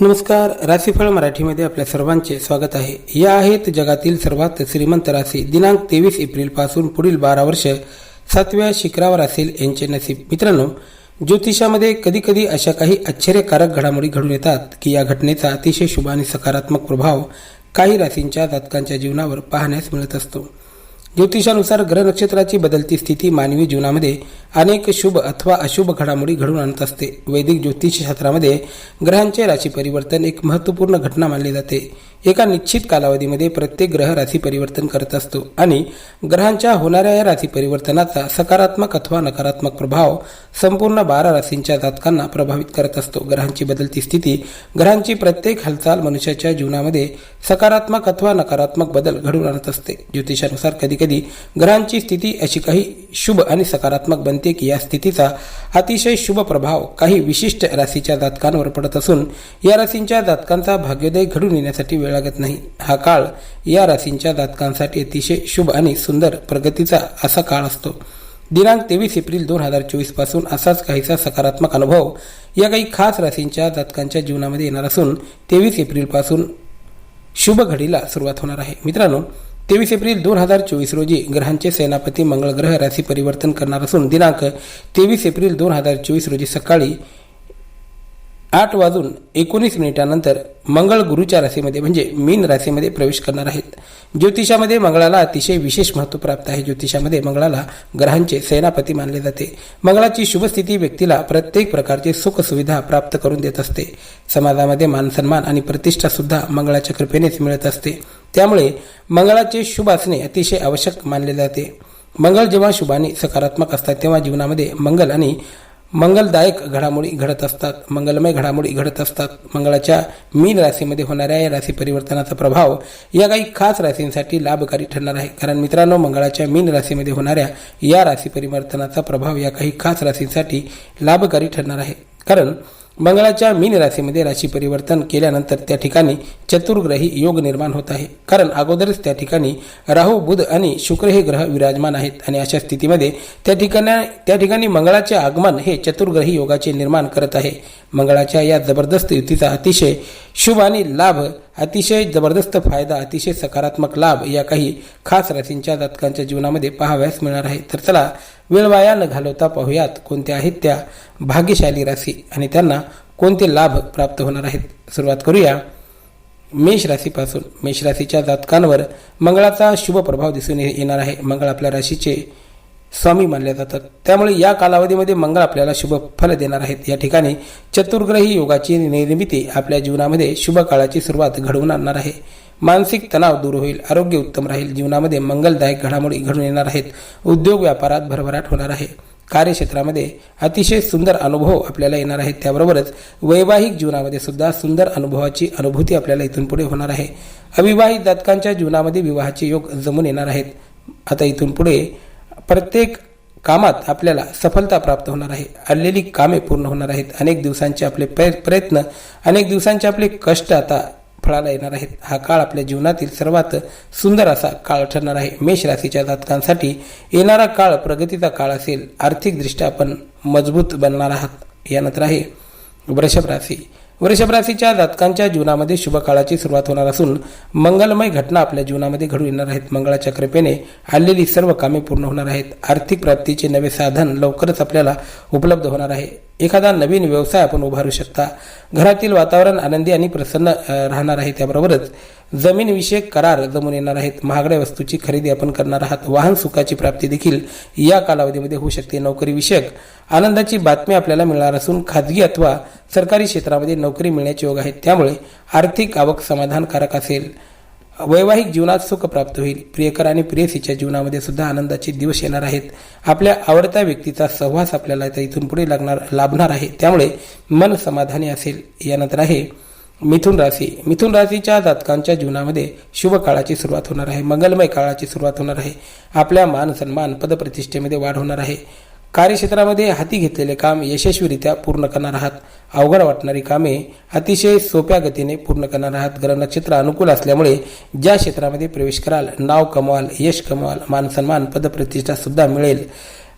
नमस्कार राशीफळ मराठीमध्ये आपल्या सर्वांचे स्वागत आहे. या आहेत जगातील सर्वात श्रीमंत राशी दिनांक तेवीस एप्रिलपासून पुढील बारा वर्ष. सातव्या शिखरावर असेल यांचे नसीब. मित्रांनो ज्योतिषामध्ये कधी कधी अशा काही आश्चर्यकारक घडामोडी घडून येतात की या घटनेचा अतिशय शुभ आणि सकारात्मक प्रभाव काही राशींच्या जातकांच्या जीवनावर पाहण्यास मिळत असतो. ज्योतिषानुसार ग्रह नक्षत्राची बदलती स्थिती मानवी जीवनामध्ये अनेक शुभ अथवा अशुभ घडामोडी घडून आणत असते. वैदिक ज्योतिषशास्त्रामध्ये ग्रहांचे राशी परिवर्तन एक महत्त्वपूर्ण घटना मानली जाते. एका निश्चित कालावधीमध्ये प्रत्येक ग्रह राशी परिवर्तन करत असतो आणि ग्रहांच्या होणाऱ्या या राशी परिवर्तनाचा सकारात्मक अथवा नकारात्मक प्रभाव संपूर्ण बारा राशींच्या जातकांना प्रभावित करत असतो. ग्रहांची बदलती स्थिती ग्रहांची प्रत्येक हालचाल मनुष्याच्या जीवनामध्ये सकारात्मक अथवा नकारात्मक बदल घडून आणत असते. ज्योतिषानुसार कधीकधी ग्रहांची स्थिती अशी काही शुभ आणि सकारात्मक बनते की या स्थितीचा अतिशय शुभ प्रभाव काही विशिष्ट राशीच्या जातकांवर पडत असून या राशींच्या जातकांचा भाग्योदय घडून येण्यासाठी वेळ लागत नाही. हा काळ या राशींच्या जातकांसाठी अतिशय शुभ आणि सुंदर प्रगतीचा असा काळ असतो. दिनांक तेवीस एप्रिल दोन हजार चोवीसपासून असाच काहीसा सकारात्मक अनुभव या काही खास राशींच्या जातकांच्या जीवनामध्ये येणार असून तेवीस एप्रिलपासून शुभ घडीला सुरुवात होणार आहे. मित्रांनो तेवीस एप्रिल दोन हजार चोवीस रोजी ग्रहांचे सेनापती मंगळ ग्रह राशी परिवर्तन करणार असून दिनांक तेवीस एप्रिल दोन हजार चोवीस रोजी सकाळी आठ वाजून एकोणीस मिनिटानंतर मंगळ गुरुच्या राशीमध्ये म्हणजे मीन राशीमध्ये प्रवेश करणार आहेत. ज्योतिषामध्ये मंगळाला अतिशय विशेष महत्त्व प्राप्त आहे. ज्योतिषामध्ये मंगळाला ग्रहांचे सेनापती मानले जाते. मंगळाची शुभस्थिती व्यक्तीला प्रत्येक प्रकारची सुखसुविधा प्राप्त करून देत असते. समाजामध्ये मानसन्मान आणि प्रतिष्ठा सुद्धा मंगळाच्या कृपेनेच मिळत असते. त्यामुळे मंगळाचे शुभ असणे अतिशय आवश्यक मानले जाते. मंगळ जेव्हा शुभाने सकारात्मक असतात तेव्हा जीवनामध्ये मंगल आणि मंगलदायक घडामोडी घडत असतात मंगलमय घडामोडी घडत असतात. मंगळाच्या मीन राशीमध्ये होणाऱ्या या राशी परिवर्तनाचा प्रभाव या काही खास राशींसाठी लाभकारी ठरणार आहे. कारण मित्रांनो मंगळाच्या मीन राशीमध्ये होणाऱ्या या राशी परिवर्तनाचा प्रभाव या काही खास राशींसाठी लाभकारी ठरणार आहे. कारण मंगळाच्या मीन राशीमध्ये राशी परिवर्तन केल्यानंतर त्या ठिकाणी चतुर्ग्रही योग निर्माण होत आहे. कारण अगोदरच त्या ठिकाणी राहू बुध आणि शुक्र हे ग्रह विराजमान आहेत आणि अशा स्थितीमध्ये त्या ठिकाणी त्या ठिकाणी मंगळाचे आगमन हे चतुर्ग्रही योगाचे निर्माण करत आहे. मंगळाच्या या जबरदस्त युतीचा अतिशय शुभ आणि लाभ अतिशय जबरदस्त फायदा अतिशय सकारात्मक लाभ या काही खास राशींच्या जातकांच्या जीवनामध्ये पाहाव्यास मिळणार आहे. तर चला वेळ वाया न घालवता पाहूयात कोणत्या आहेत त्या भाग्यशाली राशी आणि त्यांना कोणते लाभ प्राप्त होणार आहेत? सुरुवात करूया. मेष राशीपासून. मेष राशीच्या जातकांवर मंगळाचा शुभ प्रभाव दिसून ये- येणार आहे. मंगळ आपल्या राशीचे स्वामी मानले जातात. त्यामुळे या कालावधीमध्ये मंगळ आपल्याला शुभ फल देणार आहेत. या ठिकाणी चतुर्ग्रही योगाची निर्मिती आपल्या जीवनामध्ये शुभ काळाची सुरुवात घडवून आणणार आहे. मानसिक तणाव दूर होईल आरोग्य उत्तम राहील जीवनामध्ये मंगलदायक घडामोडी घडून येणार आहेत उद्योग व्यापारात भरभराट होणार आहे कार्यक्षेत्रामध्ये अतिशय सुंदर अनुभव आपल्याला येणार आहेत त्याबरोबरच वैवाहिक जीवनामध्ये सुद्धा सुंदर अनुभवाची अनुभूती आपल्याला इथून पुढे होणार आहे. अविवाहित जातकांच्या जीवनामध्ये विवाहाचे योग जमून येणार आहेत. आता इथून पुढे प्रत्येक कामात आपल्याला सफलता प्राप्त होणार आहे. आलेली कामे पूर्ण होणार आहेत. अनेक दिवसांचे आपले प्रय- प्रयत्न अनेक दिवसांचे आपले कष्ट आता फळाला येणार आहेत. हा काळ आपल्या जीवनातील सर्वात सुंदर असा काळ ठरणार आहे. मेष राशीच्या जातकांसाठी येणारा काळ प्रगतीचा काळ असेल. आर्थिकदृष्ट्या आपण मजबूत बनणार आहात. यानंतर आहे वृषभ राशी. वृषभ राशीच्या जातकांच्या जीवनामध्ये शुभ काळाची सुरुवात होणार असून मंगलमय घटना आपल्या जीवनामध्ये घडून येणार आहेत. मंगळाच्या कृपेने आलेली सर्व कामे पूर्ण होणार आहेत. आर्थिक प्राप्तीचे नवे साधन लवकरच आपल्याला उपलब्ध होणार आहे. एखादा नवीन व्यवसाय आपण उभारू शकता. घरातील वातावरण आनंदी आणि प्रसन्न राहणार आहे. त्याबरोबरच जमीनविषयक करार जमून येणार आहेत. महागड्या वस्तूची खरेदी आपण करणार आहात. वाहन सुखाची प्राप्ती देखील या कालावधीमध्ये होऊ शकते. नोकरीविषयक आनंदाची बातमी आपल्याला मिळणार असून खाजगी अथवा सरकारी क्षेत्रामध्ये नोकरी मिळण्याचे योग आहेत. त्यामुळे आर्थिक आवक समाधानकारक असेल. वैवाहिक जीवनात सुख प्राप्त होईल. प्रियकर आणि प्रेयसीच्या जीवनामध्ये सुद्धा आनंदाचे दिवस येणार आहेत. आपल्या आवडत्या व्यक्तीचा सहवास आपल्याला इथं इथून पुढे लागणार लाभणार आहे. त्यामुळे मन समाधानी असेल. यानंतर आहे मिथुन राशी. मिथुन राशीच्या जातकांच्या जीवनामध्ये शुभ काळाची सुरुवात होणार आहे. मंगलमय काळाची सुरुवात होणार आहे. आपल्या मान सन्मान पदप्रतिष्ठेमध्ये वाढ होणार आहे. कार्यक्षेत्रामध्ये हाती घेतलेले काम यशस्वीरित्या पूर्ण करणार आहात. अवघड वाटणारी कामे अतिशय सोप्या गतीने पूर्ण करणार आहात. ग्रह नक्षत्र अनुकूल असल्यामुळे ज्या क्षेत्रामध्ये प्रवेश कराल नाव कमवाल यश कमवाल मान सन्मान पदप्रतिष्ठा सुद्धा मिळेल.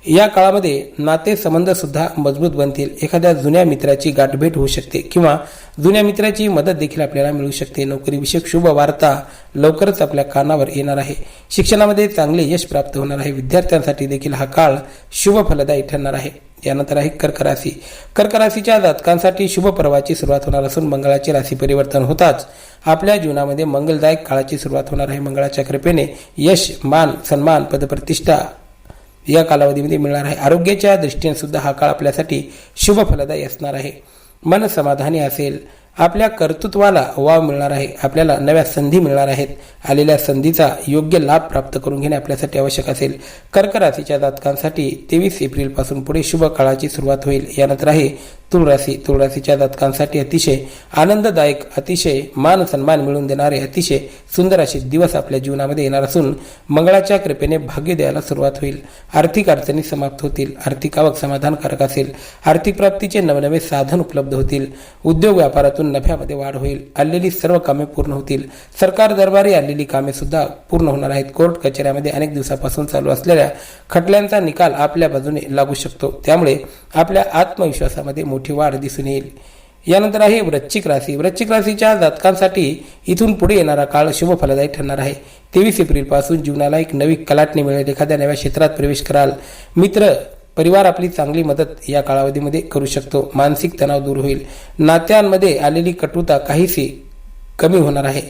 या काळामध्ये नाते संबंध सुद्धा मजबूत बनतील. एखाद्या जुन्या मित्राची गाठभेट होऊ शकते किंवा जुन्या मित्राची मदत देखील आपल्याला मिळू शकते. नोकरीविषयक शुभ वार्ता लवकरच आपल्या कानावर येणार आहे. शिक्षणामध्ये चांगले यश प्राप्त होणार आहे. विद्यार्थ्यांसाठी देखील हा काळ शुभ फलदायी ठरणार आहे. यानंतर आहे कर्क राशी. कर्क राशीच्या जातकांसाठी शुभ पर्वाची सुरुवात होणार असून मंगळाचे राशी परिवर्तन होताच आपल्या जीवनामध्ये मंगलदायक काळाची सुरुवात होणार आहे. मंगळाच्या कृपेने यश मान सन्मान पदप्रतिष्ठा या कालावधीमध्ये मिळणार आहे. आरोग्याच्या दृष्टीने सुद्धा हा काळ आपल्यासाठी शुभ फलदायी असणार आहे. मन समाधानी असेल आपल्या कर्तृत्वाला वाव मिळणार आहे आपल्याला नव्या संधी मिळणार आहेत. आलेल्या संधीचा योग्य लाभ प्राप्त करून घेणे आपल्यासाठी आवश्यक असेल. कर्क राशीच्या जातकांसाठी तेवीस एप्रिलपासून पुढे शुभ काळाची सुरुवात होईल. यानंतर आहे तुळराशी तुळराशीच्या तुळ जातकांसाठी अतिशय आनंददायक अतिशय मान सन्मान मिळवून देणारे अतिशय सुंदर असे दिवस आपल्या जीवनामध्ये येणार असून मंगळाच्या कृपेने भाग्य द्यायला सुरुवात होईल. आर्थिक अडचणी समाप्त होतील. आर्थिक आवक समाधानकारक असेल. आर्थिक प्राप्तीचे नवनवे साधन उपलब्ध होतील. उद्योग व्यापारातून नफ्यामध्ये वाढ होईल. आलेली सर्व कामे पूर्ण होतील. सरकार दरबारी आलेली कामे सुद्धा पूर्ण होणार आहेत. कोर्ट कचेऱ्यामध्ये अनेक दिवसापासून चालू असलेल्या खटल्यांचा निकाल आपल्या बाजूने लागू शकतो. त्यामुळे आपल्या आत्मविश्वासामध्ये मोठी वाढ दिसून येईल. यानंतर आहे वृश्चिक राशी. वृश्चिक राशीच्या जातकांसाठी इथून पुढे येणारा काळ शुभ फलदायी ठरणार आहे. तेवीस एप्रिलपासून जीवनाला एक नवी कलाटणी मिळेल. एखाद्या नव्या क्षेत्रात प्रवेश कराल. मित्र परिवार आपली चांगली मदत या कालावधीमध्ये करू शकतो. मानसिक तणाव दूर होईल. नात्यांमध्ये आलेली कटुता काहीशी कमी होणार आहे.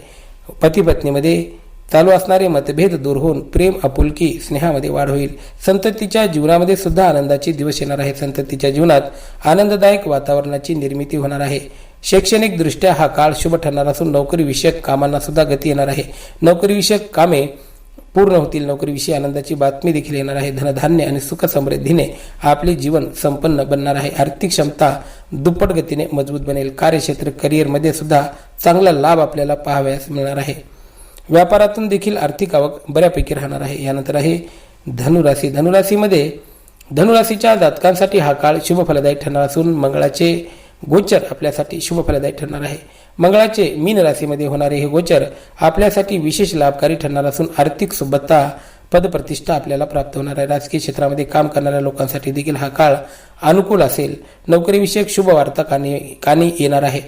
पती पत्नीमध्ये चालू असणारे मतभेद दूर होऊन प्रेम आपुलकी स्नेहामध्ये वाढ होईल. संततीच्या जीवनामध्ये सुद्धा आनंदाचे दिवस येणार आहे संततीच्या जीवनात आनंददायक वातावरणाची निर्मिती होणार आहे. शैक्षणिक दृष्ट्या हा काळ शुभ ठरणार असून नोकरीविषयक कामांना सुद्धा गती येणार आहे. नोकरीविषयक कामे पूर्ण होतील. नोकरीविषयी आनंदाची बातमी देखील येणार आहे. धनधान्य आणि सुख समृद्धीने आपले जीवन संपन्न बनणार आहे. आर्थिक क्षमता दुप्पट गतीने मजबूत बनेल. कार्यक्षेत्र करिअरमध्ये सुद्धा चांगला लाभ आपल्याला पाहावयास मिळणार आहे. व्यापारातून देखील आर्थिक आवक बऱ्यापैकी राहणार आहे. यानंतर आहे धनुराशी. धनुराशीमध्ये धनुराशीच्या जातकांसाठी हा काळ शुभ फलदायी ठरणार असून मंगळाचे गोचर आपल्यासाठी शुभ फलदायी ठरणार आहे. मंगळाचे मीन राशीमध्ये होणारे हे गोचर आपल्यासाठी विशेष लाभकारी ठरणार असून आर्थिक सुबत्ता पदप्रतिष्ठा आपल्याला प्राप्त होणार आहे. राजकीय क्षेत्रामध्ये काम करणाऱ्या लोकांसाठी देखील हा काळ अनुकूल असेल. नोकरीविषयक शुभ वार्ता कानी कानी येणार आहे.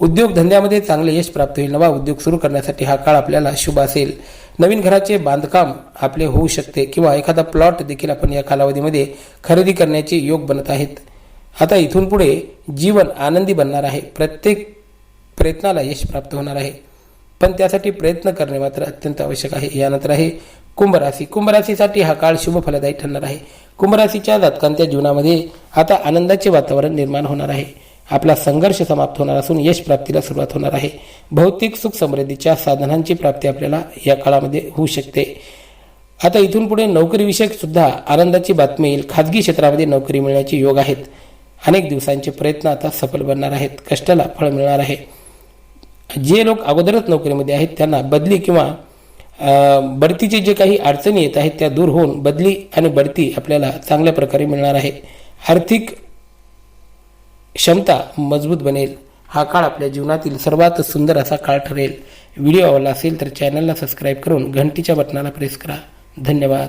उद्योगधंद्यामध्ये चांगले यश प्राप्त होईल नवा उद्योग सुरू करण्यासाठी हा काळ आपल्याला शुभ असेल. नवीन घराचे बांधकाम आपले होऊ शकते किंवा एखादा प्लॉट देखील आपण या कालावधीमध्ये खरेदी करण्याचे योग बनत आहेत. आता इथून पुढे जीवन आनंदी बनणार आहे. प्रत्येक प्रयत्नाला यश प्राप्त होणार आहे. पण त्यासाठी प्रयत्न करणे मात्र अत्यंत आवश्यक आहे. यानंतर आहे कुंभ राशी. कुंभ राशीसाठी हा काळ शुभ फलदायी ठरणार आहे. कुंभ राशीच्या जातकांच्या जीवनामध्ये आता आनंदाचे वातावरण निर्माण होणार आहे. आपला संघर्ष समाप्त होणार असून यश प्राप्तीला सुरुवात होणार आहे. भौतिक सुख समृद्धीच्या साधनांची प्राप्ती आपल्याला या काळामध्ये होऊ शकते. आता इथून पुढे नोकरीविषयक सुद्धा आनंदाची बातमी येईल. खाजगी क्षेत्रामध्ये नोकरी मिळण्याचे योग आहेत. अनेक दिवसांचे प्रयत्न आता सफल बनणार आहेत. कष्टाला फळ मिळणार आहे. जे लोक अगोदरच नोकरीमध्ये आहेत त्यांना बदली किंवा बढतीचे जे काही अडचणी येत आहेत त्या दूर होऊन बदली आणि बढती आपल्याला चांगल्या प्रकारे मिळणार आहे. आर्थिक क्षमता मजबूत बनेल. हा काळ आपल्या जीवनातील सर्वात सुंदर असा काळ ठरेल. व्हिडिओ आवडला असेल तर चॅनलला सबस्क्राईब करून घंटीच्या बटनाला प्रेस करा. धन्यवाद.